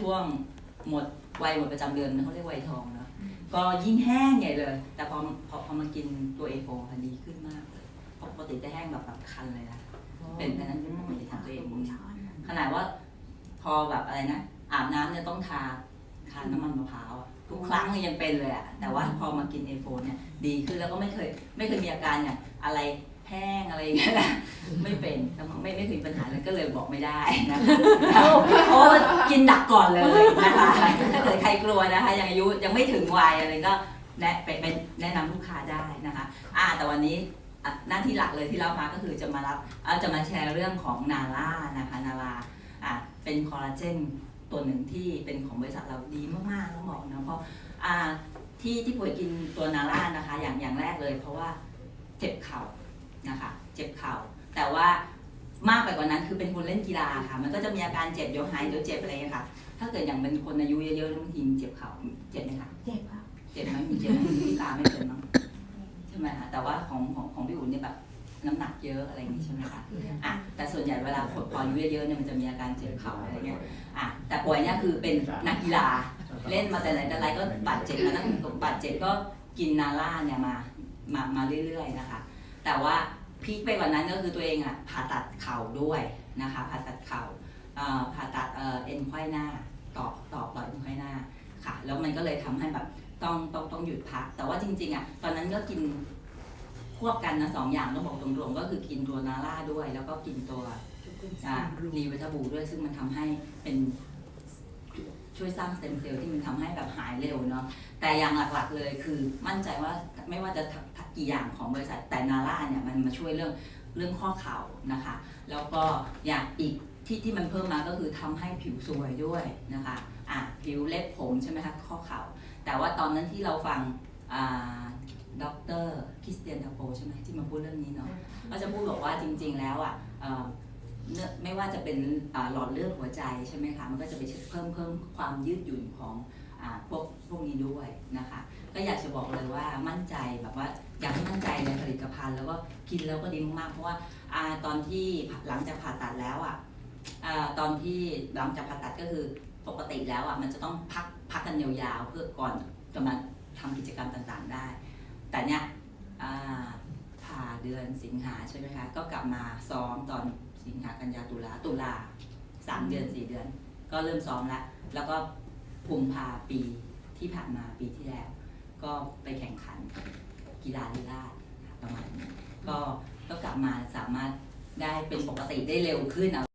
ช่วงหมดวัยหมดประจำเดือนเขาเรียกวัยทองเนาะก็ยิ่งแห้งใหญ่เลย แต่พอพอพอมากินตัวเอโฟค่ะดีขึ้นมากเลยเพราะปกติจะแห้งแบบแบบคันเลยนะเป็นอันนั้นเป็นปกติของตัวเองขนาดว่าพอแบบอะไรนะอาบน้ำเนี่ยต้องทาทาน้ำมันมะพร้าวอะทุกครั้งเนี่ยยังเป็นเลยอะแต่ว่าพอมากินเอโฟเนี่ยดีขึ้นแล้วก็ไม่เคยไม่เคยมีอาการเนี่ยอะไร แห้งอะไรอย่างเงี้ยนะไม่เป็นแล้วไม่ไม่เคยมีปัญหาเลยก็เลยบอกไม่ได้นะคะเพราะว่ากินดักก่อนเลยนะคะถ้าเกิดใครกลัวนะคะยังอายุยังไม่ถึงวัยอะไรก็แนะไปเป็นแนะนำลูกค้าได้นะคะอ่าแต่วันนี้อะหน้าที่หลักเลยที่เรามาก็คือจะมารับเอ่อจะมาแชร์เรื่องของนาล่านะคะนาลาอะเป็นคอลลาเจนตัวหนึ่งที่เป็นของบริษัทเราดีมากๆต้องบอกนะเพราะอ่าที่ที่ป่วยกินตัวนาร่านะคะ อย่างอย่างแรกเลย เพราะว่าเจ็บเข่า นะคะเจ็บเข่า แต่ว่ามากไปกว่านั้นคือเป็นคนเล่นกีฬาค่ะ มันก็จะมีอาการเจ็บเดี๋ยวหายเดี๋ยวเจ็บอะไรอย่างเงี้ยค่ะ ถ้าเกิดอย่างเป็นคนอายุเยอะๆบางทีมันเจ็บเข่าเจ็บไหมคะเจ็บค่ะเจ็บไหมมีเจ็บไหมพี่ตาไม่เป็นมั้งใช่ไหมคะแต่ว่าของของของพี่อุ่นเนี่ยแบบน้ำหนักเยอะอะไรอย่างนี้ใช่ไหมคะอะแต่ส่วนใหญ่เวลาพออายุเยอะๆเนี่ยมันจะมีอาการเจ็บเข่าอะไรเงี้ยอะแต่ป่วยเนี่ยคือเป็นนักกีฬาเล่นมาแต่ไหนแต่ไรก็บาดเจ็บมาตั้งบาดเจ็บก็กินนาล่าเนี่ยมามามาเรื่อยๆนะคะ แต่ว่าพีคไปกว่านั้นก็คือตัวเองอะผ่าตัดเข่าด้วยนะคะผ่าตัดเข่าผ่าตัดเอ็นไขว้หน้าต่อต่อปล่อยเอ็นไขว้หน้าค่ะแล้วมันก็เลยทำให้แบบต้องต้องต้องหยุดพัก แต่ว่าจริงๆอะตอนนั้นก็กินควบกันนะสองอย่างต้องบอกตรงๆก็คือกินตัวนาล่าด้วย แล้วก็กินตัวรีเวทบูด้วย ซึ่งมันทำให้เป็น ช่วยสร้างสเต็มเซลล์ที่มันทำให้แบบหายเร็วเนาะแต่อย่างหลักๆเลยคือมั่นใจว่าไม่ว่าจะกี่อย่างของบริษัทแต่นาร่าเนี่ยมันมาช่วยเรื่องเรื่องข้อเข่านะคะ แล้วก็อย่างอีกที่ที่มันเพิ่มมาก็คือทำให้ผิวสวยด้วยนะคะอะผิวเล็บผมใช่ไหมคะข้อเข่า แต่ว่าตอนนั้นที่เราฟังอ่าดรคริสเตียนทาโปใช่ไหมที่มาพูดเรื่องนี้เนาะก็จะพูดบอกว่าจริง ๆ แล้วอะ เนื้อไม่ว่าจะเป็นหลอดเลือดหัวใจใช่ไหมคะ มันก็จะไปเพิ่มเพิ่มความยืดหยุ่นของอพวกพวกนี้ด้วยนะคะ ก็อยากจะบอกเลยว่ามั่นใจแบบว่าอยากให้มั่นใจในผลิตภัณฑ์ แล้วก็กินแล้วก็ดีมากๆ เพราะว่าอตอนที่หลังจากผ่าตัดแล้วอะตอนที่หลังจากผ่าตัดก็คือปกติแล้วอะมันจะต้องพักพักกันยาวๆเพื่อก่อนจะมาทำกิจกรรมต่างๆได้ แต่เนี้ยผ่าเดือนสิงหาใช่ไหมคะก็กลับมาซ้อมตอน สิงหากันยาตุลาตุลาสามเดือนสี่เดือน ก็เริ่มซ้อมแล้วแล้วก็กุมภาปีที่ผ่านมาปีที่แล้ว ก็ไปแข่งขันกีฬาลีลาดประมาณนี้ก็ก็กลับมาสามารถได้เป็นปกติได้เร็วขึ้นเอา